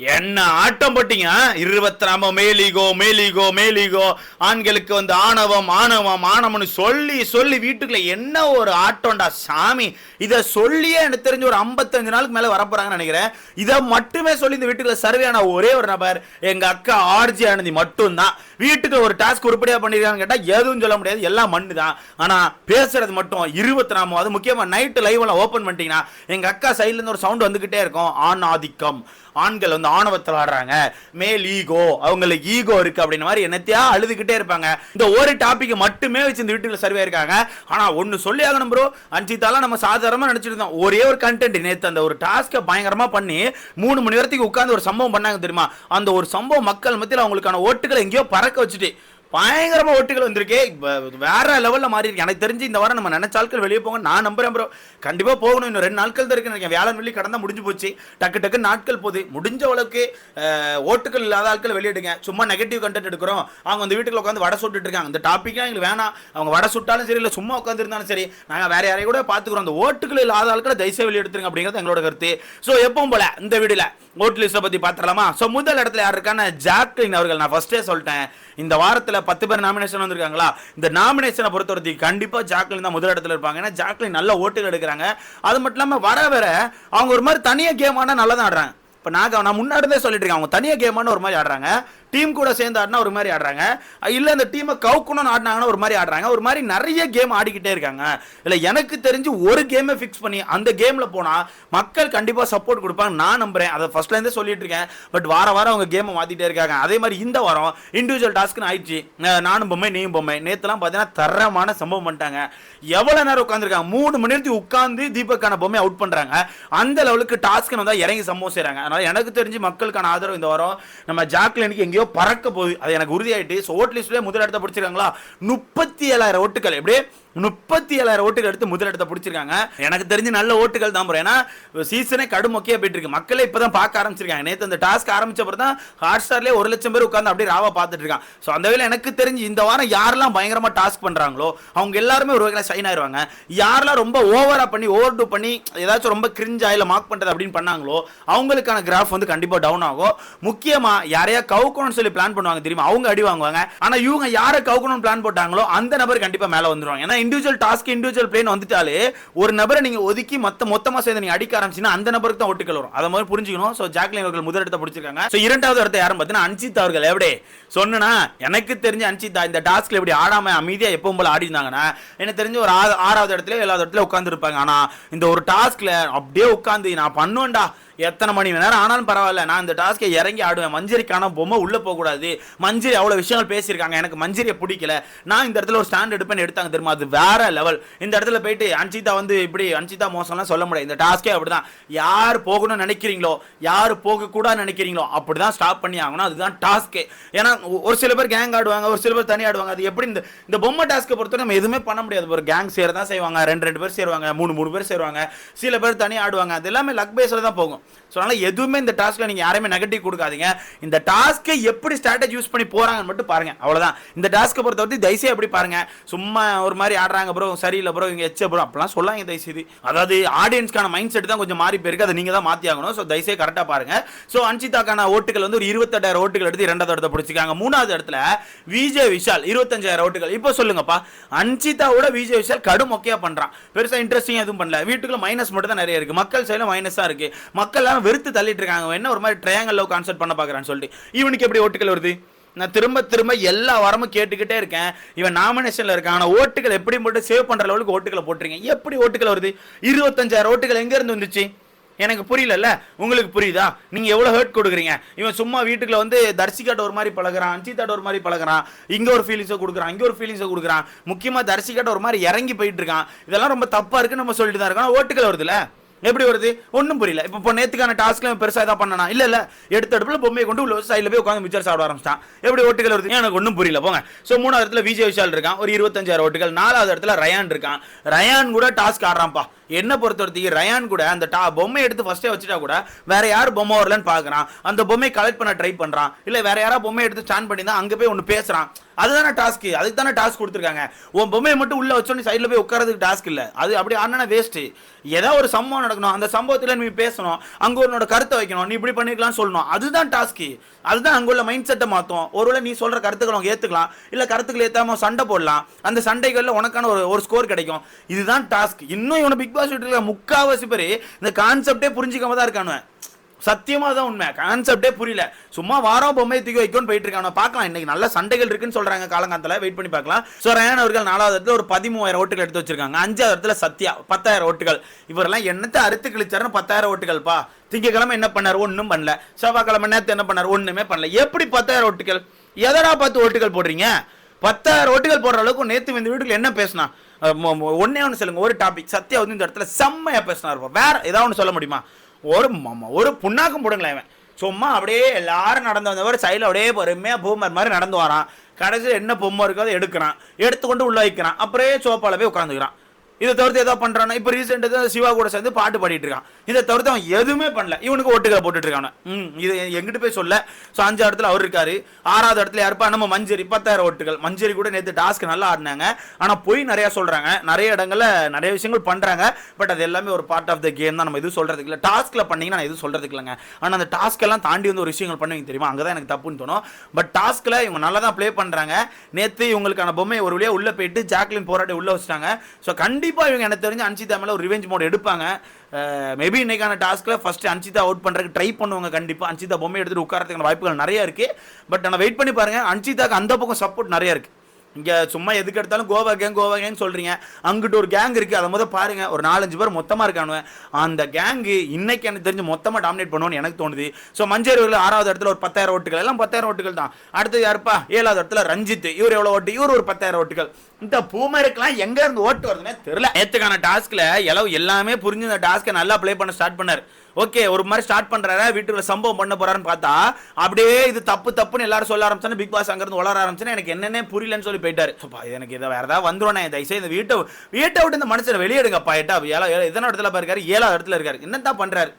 என்ன ஆட்டம் போட்டீங்க? இருபத்தி நாம மேலிகோ மேலிகோ மேலிகோ. ஆண்களுக்கு வந்து ஆணவம் ஆணவம் ஆணவம்னு சொல்லி சொல்லி வீட்டுக்குள்ள என்ன ஒரு ஆட்டம்டா சாமி? இதை சொல்லியே எனக்கு தெரிஞ்ச ஒரு 55 நாளுக்கு மேலே வரப்போறாங்கன்னு நினைக்கிறேன். இதை மட்டுமே சொல்லி இந்த வீட்டுக்குள்ள சர்வே ஒரே ஒரு நபர் எங்க அக்கா ஆர்ஜி ஆனந்தி மட்டும்தான். வீட்டுக்கு ஒரு டாஸ்க் உருப்படியாக பண்ணிருக்காங்கன்னு கேட்டால் எதுவும் சொல்ல முடியாது. எல்லாம் மண்ணு தான் ஆனால் பேசுறது மட்டும் இருபத்தி நாமோ அது முக்கியமாக நைட்டு லைவெல்லாம் ஓப்பன் பண்ணிட்டீங்கன்னா எங்க அக்கா சைட்லேருந்து ஒரு சவுண்ட் வந்துகிட்டே இருக்கும். ஆண் ஆதிக்கம் ஆண்கள் வந்து ஆணவத்தில் ஆடுறாங்க. மேல் ஈகோ அவங்களுக்கு ஈகோ இருக்கு அப்படின்ற மாதிரி என்னத்தையா அழுதுகிட்டே இருப்பாங்க. இந்த ஒரு டாபிக் மட்டுமே வச்சு இந்த வீட்டில் சர்வே இருக்காங்க. ஆனா ஒன்று சொல்லி ஆகணும் ப்ரோ அஞ்சித்தாலாம் நம்ம சாதாரணமாக நினச்சிட்டு இருந்தோம். ஒரே ஒரு கண்டென்ட் நேற்று அந்த ஒரு டாஸ்க்கை பயங்கரமாக பண்ணி மூணு மணி நேரத்துக்கு உட்காந்து ஒரு சம்பவம் பண்ணாங்க தெரியுமா? அந்த ஒரு சம்பவம் மக்கள் மத்தியில் அவங்களுக்கான ஓட்டுகளை எங்கேயோ பறக்க வச்சுட்டு பயங்கரமா ஓட்டுகள் வந்திருக்கே. வேற லெவல்ல மாறி இருக்கு எனக்கு தெரிஞ்சு இந்த வாரம் நம்ம நினைச்ச ஆட்கள் வெளியே போங்க நான் நம்புறேன் ப்ரோ கண்டிப்பா போகணும். இன்னும் ரெண்டு நாட்கள் தான் இருக்கு நினைக்கிறேன். வியாழன் வெள்ளி கடந்தா முடிஞ்சு போச்சு. டக்கு டக்கு நாட்கள் போகுது. முடிஞ்ச அளவுக்கு ஓட்டுகள் இல்லாத ஆட்கள் வெளியிடுங்க. சும்மா நெகட்டிவ் கண்டென்ட் எடுக்கிறோம். அவங்க அந்த வீட்டுக்குள்ள உட்காந்து வடை சுட்டுட்டு இருக்காங்க. இந்த டாபிக்லாம் எங்களுக்கு வேணாம். அவங்க வடை சுட்டாலும் சரி இல்லை சும்மா உட்காந்து இருந்தாலும் சரி நாங்கள் வேற யாரையும் கூட பார்த்துக்குறோம். அந்த ஓட்டுகள் இல்லாத ஆட்களை தயவுசெய்து வெளியெடுத்துருங்க அப்படிங்கிறது எங்களோட கருத்து. ஸோ எப்பவும் போல இந்த வீடில் ஓட்டு லிஸ்ட்டை பத்தி பார்த்துடலாமா? ஸோ முதல் இடத்துல யாருக்கான ஜாக்லின் அவர்கள். நான் ஃபர்ஸ்டே சொல்லிட்டேன். இந்த வாரத்துல பத்து பேர் நாமினேஷன் வந்திருக்காங்களா? இந்த நாமினேஷனை பொறுத்தவரைக்கும் கண்டிப்பா ஜாக்லின் தான் முதலிடத்தில் இருப்பாங்க. ஏன்னா ஜாக்லின் நல்ல ஓட்டுகள் எடுக்கிறாங்க. அது மட்டும் இல்லாம வர வர அவங்க ஒரு மாதிரி தனியா கேம் ஆனா நல்லா தான் ஆடுறாங்க. இப்போ நான் நான் முன்னாடி சொல்லிட்டு இருக்கேன். அவங்க தனியாக கேமான்னு ஒரு மாதிரி ஆடுறாங்க. டீம் கூட சேர்ந்து ஆடினா ஒரு மாதிரி ஆடுறாங்க. இல்லை அந்த டீமை கவுக்கணும்னு ஆடினாங்கன்னா ஒரு மாதிரி ஆடுறாங்க. ஒரு மாதிரி நிறைய கேம் ஆடிக்கிட்டே இருக்காங்க. இல்லை எனக்கு தெரிஞ்சு ஒரு கேமை ஃபிக்ஸ் பண்ணி அந்த கேமில் போனால் மக்கள் கண்டிப்பாக சப்போர்ட் கொடுப்பாங்க. நான் நம்புறேன். அதை ஃபர்ஸ்ட்லேருந்தே சொல்லிட்டு இருக்கேன். பட் வார வாரம் அவங்க கேமை மாற்றிட்டே இருக்காங்க. அதே மாதிரி இந்த வாரம் இண்டிவிஜுவல் டாஸ்க்னு ஆயிடுச்சு. நானும் பொம்மை நீயும் பொம்மை. நேற்றுலாம் பார்த்தீங்கன்னா தரமான சம்பவம் பண்ணிட்டாங்க. எவ்வளோ நேரம் உட்காந்துருக்காங்க மூணு மணி நேரத்துக்கு உட்காந்து தீபக்கான பொம்மை அவுட் பண்ணுறாங்க அந்த லெவலுக்கு டாஸ்க்னு வந்தால் இறங்கி சம்பவம் செய்கிறாங்க அதனால் எனக்கு தெரிஞ்சு மக்களுக்கான ஆதரவு இந்த வாரம். நம்ம ஜாக்லினுக்கு எங்கேயோ பறக்க போகுது. அது எனக்கு உறுதியாயிட்டு ஸோ ஓட் லிஸ்ட்லேயே முதல் இடத்த பிடிச்சிருக்காங்களா? முப்பத்தி ஏழாயிரம் ஓட்டுகள். எப்படியே முப்பத்தி ஏழாயிரம் ஓட்டுகள் எடுத்து முதலிடத்தை பிடிச்சிருக்காங்க. எனக்கு தெரிஞ்சு நல்ல ஓட்டுகள் தான் போகிறோம் ஏன்னா சீசனே கடுமொக்கையாக போயிட்டு இருக்கு மக்களே இப்போ தான் பார்க்க ஆரம்பிச்சிருக்காங்க. நேற்று அந்த டாஸ்க் ஆரம்பிச்ச அப்புறம் தான் ஹாட் ஸ்டார்லேயே ஒரு லட்சம் பேர் உட்காந்து அப்படியே ராவா பார்த்துட்டு இருக்காங்க ஸோ அந்த வேலை எனக்கு தெரிஞ்சு இந்த வாரம் யாரெல்லாம் பயங்கரமாக டாஸ்க் பண்ணுறாங்களோ அவங்க எல்லாருமே ஒரு வகையில் சைன் ஆயிருவாங்க. யாரெல்லாம் ரொம்ப ஓவராக பண்ணி ஓவர் டூ பண்ணி ஏதாச்சும் ரொம்ப கிரிஞ்ச் ஆயில் மார்க் பண்ணுறது அப்படின்னு பண்ணாங்களோ அவங்களுக்கான கிராஃப் வந்து கண்டிப்பாக டவுன் ஆகும். முக்கியமாக யாரையா கவுக்கணும்னு சொல்லி பிளான் பண்ணுவாங்க தெரியுமா? அவங்க அடி வாங்குவாங்க. ஆனால் இவங்க யாரை கவுக்கணும்னு பிளான் போட்டாங்களோ அந்த நபர் கண்டிப்பாக மேலே வந்துடுவாங்க ஏன்னா இண்டிவிஜுவல் டாஸ்க் இண்டிவிஜுவல் பிளேன் வந்துட்டாலே ஒரு நபரை நீங்கள் ஒதுக்கி மொத்த மொத்தமாக சேர்ந்து நீங்கள் அடிக்க ஆரம்பிச்சுன்னா அந்த நபருக்கு தான் ஒட்டுக்கள் வரும். அதை மாதிரி புரிஞ்சுக்கணும். ஸோ ஜாக்லின் அவர்கள் முதல் இடத்தை பிடிச்சிருக்காங்க. ஸோ இரண்டாவது இடத்த யாரும் பார்த்தீங்கன்னா அன்சித் அவர்கள். எப்படி? சொன்னா எனக்கு தெரிஞ்ச அன்சிதா இந்த டாஸ்க்கில் எப்படி ஆடாம அமைதியாக எப்பவும் போல ஆடி இருந்தாங்கன்னா எனக்கு தெரிஞ்ச ஒரு ஆறு- ஆறாவது இடத்துல ஏழாவது இடத்துல உட்காந்துருப்பாங்க இருப்பாங்க இந்த ஒரு டாஸ்க்கில் அப்படியே உட்காந்து நான் பண்ணுவேன்டா எத்தனை மணி நேரம் ஆனாலும் பரவாயில்ல. நான் இந்த டாஸ்க்கை இறங்கி ஆடுவேன். மஞ்சரிக்கான பொம்மை உள்ளே போக கூடாது மஞ்சரி அவ்வளோ விஷயங்கள் பேசியிருக்காங்க. எனக்கு மஞ்சரியை பிடிக்கல. நான் இந்த இடத்துல ஒரு ஸ்டாண்ட் எடுப்பேன்னு எடுத்தாங்க தெரியுமா? அது வேற லெவல் இந்த இடத்துல போயிட்டு அன்சிதா வந்து இப்படி அன்சிதா மோசம்லாம் சொல்ல முடியாது. இந்த டாஸ்க்கே அப்படிதான். யார் போகணும்னு நினைக்கிறீங்களோ யார் போகக்கூடாது நினைக்கிறீங்களோ அப்படி தான் ஸ்டாப் பண்ணி ஆகணும். அதுதான் டாஸ்க்கே ஏன்னா ஒரு சில பேர் கேங் ஆடுவாங்க ஒரு சில பேர் தனி ஆடுவாங்க. அது எப்படி இந்த இந்த பொம்மை டாஸ்க்கை பொறுத்தவரை நம்ம எதுவுமே பண்ண முடியாது. ஒரு கேங் சேர தான் செய்வாங்க. ரெண்டு ரெண்டு பேர் சேருவாங்க. மூணு மூணு பேர் சேருவாங்க. சில பேர் தனி ஆடுவாங்க. அது எல்லாமே லக் பேஸில் தான் போகும். ஸோ அதனால் எதுவுமே இந்த டாஸ்க்கில் நீங்கள் யாரையுமே நெகட்டிவ் கொடுக்காதீங்க. இந்த டாஸ்க்கை எப்படி ஸ்ட்ராட்டஜி யூஸ் பண்ணி போகிறாங்கன்னு மட்டும் பாருங்க. அவ்வளோதான் இந்த டாஸ்க்கை பொறுத்த வரைக்கும் தைசியை எப்படி பாருங்க. சும்மா ஒரு மாதிரி ஆடுறாங்க ப்ரோ சரியில்லை ப்ரோ இங்கே எச்ச ப்ரோ அப்படிலாம் சொல்லாங்க தயவுசெய்து. அதாவது ஆடியன்ஸ்க்கான மைண்ட் செட் தான் கொஞ்சம் மாறி போயிருக்கு. அதை நீங்கள் தான் மாற்றி ஆகணும். ஸோ தயவுசெய்து கரெக்டாக பாருங்க. ஸோ அன்சிதாக்கான ஓட்டுகள் வந்து ஒரு இருபத்தெட்டாயிரம் ஓட்டுகள் எடுத்து இரண்டாவது இடத்த பிடிச்சிருக்காங்க. மூணாவது இடத்துல விஜய் விஷால் இருபத்தஞ்சாயிரம் ஓட்டுகள். இப்போ சொல்லுங்கப்பா. அன்சிதாவோட விஜய் விஷால் கடும் மொக்கையா பண்றான். பெருசாக இன்ட்ரெஸ்டிங் எதுவும் பண்ணல. வீட்டுக்குள்ள மைனஸ் மட்டும் தான் நிறைய இருக்கு. மக்கள் சைடில் மைனஸா இருக்கு. மக்கள் மக்கள்லாம் வெறுத்து தள்ளிட்டு இருக்காங்க. என்ன ஒரு மாதிரி ட்ரையாங்கல் லவ் கான்செப்ட் பண்ண பார்க்குறான்னு சொல்லிட்டு. இவனுக்கு எப்படி ஓட்டுகள் வருது? நான் திரும்ப திரும்ப எல்லா வாரமும் கேட்டுக்கிட்டே இருக்கேன். இவன் நாமினேஷன்ல இருக்கான். ஆனால் ஓட்டுகள் எப்படி மட்டும் சேவ் பண்ணுற லெவலுக்கு ஓட்டுகளை போட்டுருங்க எப்படி ஓட்டுகள் வருது? இருபத்தஞ்சாயிரம் ஓட்டுகள் எங்கேருந்து வந்துச்சு? எனக்கு புரியலல்ல. உங்களுக்கு புரியுதா? நீங்க எவ்வளவு ஹர்ட் கொடுக்குறீங்க? இவன் சும்மா வீட்டுக்குள்ள வந்து தர்சிகாட்ட ஒரு மாதிரி பழகுறான் அஞ்சிதாட்ட ஒரு மாதிரி பழகுறான் இங்க ஒரு ஃபீலிங்ஸை கொடுக்குறான் இங்க ஒரு ஃபீலிங்ஸை கொடுக்குறான். முக்கியமா தர்சிகாட்ட ஒரு மாதிரி இறங்கி போயிட்டு இருக்கான். இதெல்லாம் ரொம்ப தப்பா இருக்குன்னு நம்ம சொல்லிட்டு தான் இருக்கோம் ஓட்டுகள் வருதுல்ல? எப்படி வருது? ஒன்றும் புரியல. இப்போ இப்போ நேற்றுக்கான டாஸ்க்லாம் பெருசாக இதாக பண்ணனா? இல்லை இல்லை. எடுத்த அடுப்பில் பொம்மையை கொண்டு உள்ள சைடில் போய் உட்காந்து மிச்சர் சாப்பிட ஆரம்பிச்சிட்டான். எப்படி ஓட்டுகள் வருது? எனக்கு ஒன்றும் புரியல? போங்க. ஸோ மூணாவது இடத்துல விஜய் விஷால் இருக்கான். ஒரு இருபத்தஞ்சாயிரம் ஓட்டுகள். நாலாவது இடத்துல ரயான் இருக்கான். ரயான் கூட டாஸ்க் ஆடுறான்ப்பா. என்ன பொறுத்தவரைக்கும் ரயான் கூட அந்த டா பொம்மை எடுத்து ஃபஸ்ட்டே வச்சுட்டா கூட வேற யார் பொம்மை வரலன்னு பார்க்குறான் அந்த பொம்மையை கலெக்ட் பண்ண ட்ரை பண்ணுறான் இல்லை வேற யாராவது பொம்மை எடுத்து ஸ்டாண்ட் பண்ணி தான் அங்கே போய் ஒன்று பேசுகிறான் அதுதானே டாஸ்க் அதுக்கு தானே டாஸ்க் கொடுத்துருக்காங்க. உன் பொம்மையை மட்டும் உள்ளே வச்சோன்னே சைடில் போய் உட்காரதுக்கு டாஸ்க் இல்லை. அது அப்படி ஆனால் வேஸ்ட்டு ஏதாவது ஒரு சம்பவம் நடக்கணும். அந்த சம்பவத்தில் நீ பேசணும். அங்க உன்னோட கருத்தை வைக்கணும். நீ இப்படி பண்ணிருக்கலாம்னு சொல்லணும். அதுதான் டாஸ்க்கு அதுதான் அங்குள்ள மைண்ட் செட்டை மாற்றும் ஒருவேளை நீ சொல்ற கருத்துக்களை அவங்க ஏத்துக்கலாம். இல்லை கருத்துக்கள் ஏற்றாம சண்டை போடலாம். அந்த சண்டைகளில் உனக்கான ஒரு ஒரு ஸ்கோர் கிடைக்கும். இதுதான் டாஸ்க். இன்னும் இவனை பிக் பாஸ் வீட்டில் முக்காவாசி பேர் இந்த கான்செப்டே புரிஞ்சுக்காம தான் இருக்கானுவேன். சத்தியமா தான் உண்மை. கான்செப்டே புரியல. சும்மா வாரம் பொம்மை தூக்கி வைக்கணும்னு போயிட்டு இருக்காங்க. பார்க்கலாம் இன்னைக்கு நல்ல சண்டைகள் இருக்குன்னு சொல்றாங்க காலங்காலத்தில். வெயிட் பண்ணி பார்க்கலாம். ஸோ ரயான் அவர்கள் நாலாவது இடத்துல ஒரு பதிமூவாயிரம் ஓட்டுகள் எடுத்து வச்சிருக்காங்க. அஞ்சாவது இடத்துல சத்யா பத்தாயிரம் ஓட்டுகள். இவரெல்லாம் என்னத்தை அறுத்து கிழிச்சாருன்னு பத்தாயிரம் ஓட்டுகள்ப்பா. திங்கக்கிழமை என்ன பண்ணார்? ஒன்றும் பண்ணல. செவ்வாய்க்கிழமை நேரத்தை என்ன பண்ணார்? ஒன்றுமே பண்ணல. எப்படி பத்தாயிரம் ஓட்டுகள்? எதடா பார்த்து ஓட்டுகள் போடுறீங்க? பத்தாயிரம் ஓட்டுகள் போடுற அளவுக்கு நேற்று இந்த வீட்டுக்கு என்ன பேசினா? ஒன்னே ஒன்று சொல்லுங்க. ஒரு டாபிக் சத்யா வந்து இந்த இடத்துல செம்மையா இருப்போம் வேற ஏதாவது ஒன்று சொல்ல முடியுமா? ஒரு ஒரு புண்ணாக்கம் போடுங்களேன் இவன். சும்மா அப்படியே எல்லாரும் நடந்து வந்தவர் சைடில் அப்படியே பொறுமையாக பூமர் மாதிரி நடந்து வரான். கடைசியில் என்ன பொம்மை இருக்கோ அதை எடுக்கிறான். எடுத்துக்கொண்டு உள்ள வைக்கிறான். அப்படியே சோப்பால போய் உட்காந்துக்கிறான் இதை தவிர்த்து ஏதோ பண்றானா? இப்போ ரீசெண்டாக சிவா கூட சேர்ந்து பாட்டு பாடிட்டு இருக்கான். இதை தவிர்த்து அவன் எதுவுமே பண்ணல. இவனுக்கு ஓட்டுகளை போட்டுட்டு இருக்கான். ம் இது எங்கிட்ட போய் சொல்ல. ஸோ அஞ்சு இடத்துல அவர் இருக்காரு. ஆறாவது இடத்துல யாருப்பா? நம்ம மஞ்சரி. பத்தாயிரம் ஓட்டுகள். மஞ்சரி கூட நேற்று டாஸ்க் நல்லா ஆடினாங்க. ஆனால் போய் நிறைய சொல்றாங்க. நிறைய இடங்கள்ல நிறைய விஷயங்கள் பண்றாங்க. பட் அது எல்லாமே ஒரு பார்ட் ஆஃப் த கேம் தான். நம்ம எதுவும் சொல்றதுக்கு இல்லை. டாஸ்க்ல பண்ணீங்கன்னா நான் எதுவும் சொல்றதுக்கு இல்லைங்க. ஆனால் அந்த டாஸ்க் எல்லாம் தாண்டி வந்து ஒரு விஷயங்கள் பண்ணுவீங்க தெரியுமா? அங்கே தான் எனக்கு தப்புன்னு தோணும். பட் டாஸ்க்ல இவங்க நல்லா தான் ப்ளே பண்றாங்க. நேற்று இவங்களுக்கான பொம்மை ஒரு வழியாக உள்ளே போயிட்டு ஜாக்லின் போராட்டி உள்ளே வச்சிட்டாங்க. ஸோ கண்டிப்பா இவங்க எனக்கு தெரிஞ்சு அன்சிதா மேல ஒரு ரிவெஞ்ச் மோட் எடுப்பாங்க. மேபி இன்னைக்கான டாஸ்க்ல ஃபர்ஸ்ட் அன்சிதா அவுட் பண்றதுக்கு ட்ரை பண்ணுவாங்க கண்டிப்பா. அன்சிதா பொம்மை எடுத்துட்டு உட்காரத்துக்கான வாய்ப்புகள் நிறைய இருக்கு. பட் ஆனால் வெயிட் பண்ணி பாருங்க அன்சிதாக்கு அந்த பக்கம் சப்போர்ட் நிறைய இருக்கு. இங்கே சும்மா எதுக்கு எடுத்தாலும் கோவா கேங் கோவா கேங் சொல்கிறீங்க அங்கிட்டு ஒரு கேங் இருக்குது அதை மொதல் பாருங்கள் ஒரு நாலஞ்சு பேர் மொத்தமாக இருக்கானுங்க. அந்த கேங்கு இன்னைக்கு எனக்கு தெரிஞ்சு மொத்தமாக டாமினேட் பண்ணுவோன்னு எனக்கு தோணுது. ஸோ மஞ்சேரியில் ஆறாவது இடத்துல ஒரு பத்தாயிரம் ஓட்டுகள். எல்லாம் பத்தாயிரம் ஓட்டுகள் தான். அடுத்தது யாருப்பா? ஏழாவது இடத்துல ரஞ்சித். இவர் எவ்வளோ ஓட்டு? இவர் ஒரு பத்தாயிரம் ஓட்டுகள். இந்த பூமருக்கெல்லாம் எங்கேருந்து ஓட்டு வருதுன்னே தெரியல. நேற்றுக்கான டாஸ்கில் எல்லாம் எல்லாமே புரிஞ்சு இந்த டாஸ்க்கை நல்லா ப்ளே பண்ண ஸ்டார்ட் பண்ணார். ஓகே ஒரு மாதிரி ஸ்டார்ட் பண்றாரு? வீட்டுக்குள்ள சம்பவம் பண்ண போறாருன்னு பார்த்தா அப்படியே இது தப்பு தப்புன்னு எல்லாரும் சொல்ல ஆரம்பிச்சானே பிக் பாஸ் அங்கிருந்து வளர ஆரம்பிச்சுன்னா எனக்கு என்னன்னே புரியலன்னு சொல்லி போயிட்டாரு. சோப்பா எனக்கு இதை வேற ஏதாவது வந்துருவானே தயவுசெய்து இந்த வீட்டை வீட்டை விட்டு இந்த மனுஷனை வெளியெடுங்கப்பா எட்டா ஏழா எத்தனை இடத்துல இருக்காரு ஏழாவது இடத்துல இருக்காரு. என்னதான் பண்றாரு?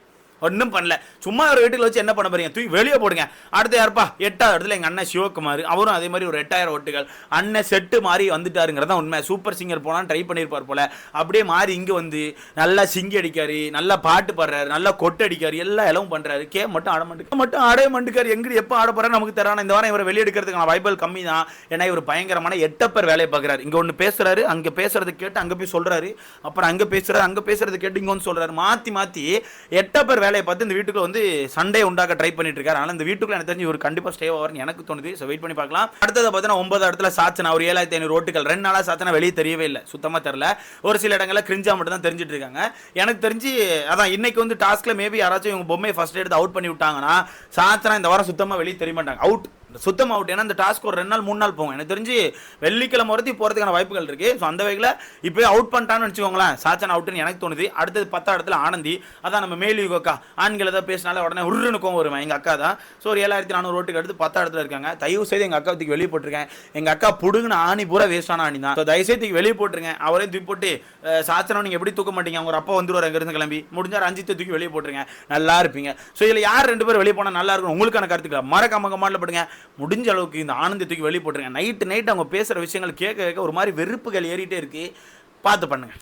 ஒன்றும் பண்ணல. சும்மா ஒரு வீட்டில் வச்சு என்ன பண்ண போறீங்க? தூக்கி வெளியே போடுங்க. அடுத்து யாருப்பா? எட்டாவது இடத்துல எங்கள் அண்ணன் சிவகுமார். அவரும் அதே மாதிரி ஒரு எட்டாயிரம் ஓட்டுகள். அண்ணன் செட்டு மாறி வந்துட்டாருங்கிறதா உண்மை. சூப்பர் சிங்கர் போனால் ட்ரை பண்ணியிருப்பார் போல. அப்படியே மாறி இங்கே வந்து நல்லா சிங்கி அடிக்காரு நல்லா பாட்டு பாடுறாரு நல்லா கொட்டு அடிக்காரு எல்லா இலவும் பண்ணுறாரு கே மட்டும் ஆட மாட்டேங்க மட்டும் ஆடவே மாட்டேக்காரு. எங்கே எப்போ ஆட போகிறாரு நமக்கு தரான இந்த வாரம் இவரை வெளியெடுக்கிறதுக்கான வாய்ப்புகள் கம்மி தான் ஏன்னா இவர் பயங்கரமான எட்டப்பர் வேலையை பார்க்குறாரு. இங்கே ஒன்று பேசுறாரு அங்கே பேசுறது கேட்டு அங்கே போய் சொல்கிறாரு அப்புறம் அங்கே பேசுகிறாரு அங்கே பேசுறது கேட்டு இங்கே வந்து சொல்கிறாரு மாற்றி மாற்றி எட்டப்பர் வேலை வேலையை பார்த்து இந்த வீட்டுக்குள்ள வந்து சண்டே உண்டாக்க ட்ரை பண்ணிட்டு இருக்காரு ஆனால் இந்த வீட்டுக்குள்ள எனக்கு தெரிஞ்சு ஒரு கண்டிப்பாக ஸ்டே ஆவார்னு எனக்கு தோணுது. ஸோ வெயிட் பண்ணி பார்க்கலாம். அடுத்தது பார்த்தீங்கன்னா ஒன்பது இடத்துல சாச்சனா ஒரு ஏழாயிரத்தி ஐநூறு ஓட்டுகள் ரெண்டு நாளாக சாச்சனா வெளியே தெரியவே இல்லை. சுத்தமாக தெரில ஒரு சில இடங்களில் கிரிஞ்சா மட்டும் தான் தெரிஞ்சிட்டு இருக்காங்க எனக்கு தெரிஞ்சு அதான் இன்னைக்கு வந்து டாஸ்க்கில் மேபி யாராச்சும் இவங்க பொம்மையை ஃபர்ஸ்ட் எடுத்து அவுட் பண்ணி விட்டாங்கன்னா சாச்சனா இந்த வாரம் சுத்தமாக வெளியே தெரிய மாட்டாங்க. அவுட் சுத்தம் அவுட் ஏன்னா இந்த டாஸ்க் ஒரு ரெண்டு நாள் மூணு நாள் போகும். எனக்கு தெரிஞ்சு வெள்ளிக்கிழமை வரத்தி போகிறதுக்கான வாய்ப்புகள் இருக்கு. ஸோ அந்த வகையில் இப்போ அவுட் பண்ணிட்டான்னு வச்சுக்கோங்களேன். சாச்சன் அவுட்டுன்னு எனக்கு தோணுது. அடுத்தது பத்தா இடத்துல ஆனந்தி. அதான் நம்ம மேலி அக்கா ஆண்கள் ஏதாவது பேசினால உடனே உருனுக்கும் கோவம் வருவேன். எங்கள் அக்கா தான். ஸோ ஒரு ஏழாயிரத்தி நானூறு ஓட்டுக்கு அடுத்து பத்தா இடத்துல இருக்காங்க. தயவு செய்து எங்கள் அக்கா தூக்கி வெளியே போட்டிருக்கேன். எங்கள் அக்கா புடுங்கின ஆணி பூரா வேஸ்டான ஆணி தான் ஸோ தயவுசெய்து தூக்கி வெளியே போட்டுருங்க. அவரே தூக்கி போட்டு சாச்சனை நீங்கள் எப்படி தூக்க மாட்டீங்க? அவங்க அப்பா வந்துருவார் அங்கேருந்து கிளம்பி. முடிஞ்சார் அஞ்சித்தை தூக்கி வெளியே போட்டுருங்க. நல்லா இருப்பீங்க. ஸோ இதில் யார் ரெண்டு பேரும் வெளியே போனால் நல்லா இருக்கும் உங்களுக்கான கருத்துக்களை மறக்காம கமாண்டில் போடுங்க. முடிஞ்ச அளவுக்கு இந்த ஆனந்தத்துக்கு தூக்கி வெளியே போட்டுருங்க நைட்டு நைட் அவங்க பேசுகிற விஷயங்கள் கேட்க கேட்க ஒரு மாதிரி வெறுப்புகள் ஏறிட்டே இருக்கு. பார்த்து பண்ணுங்க.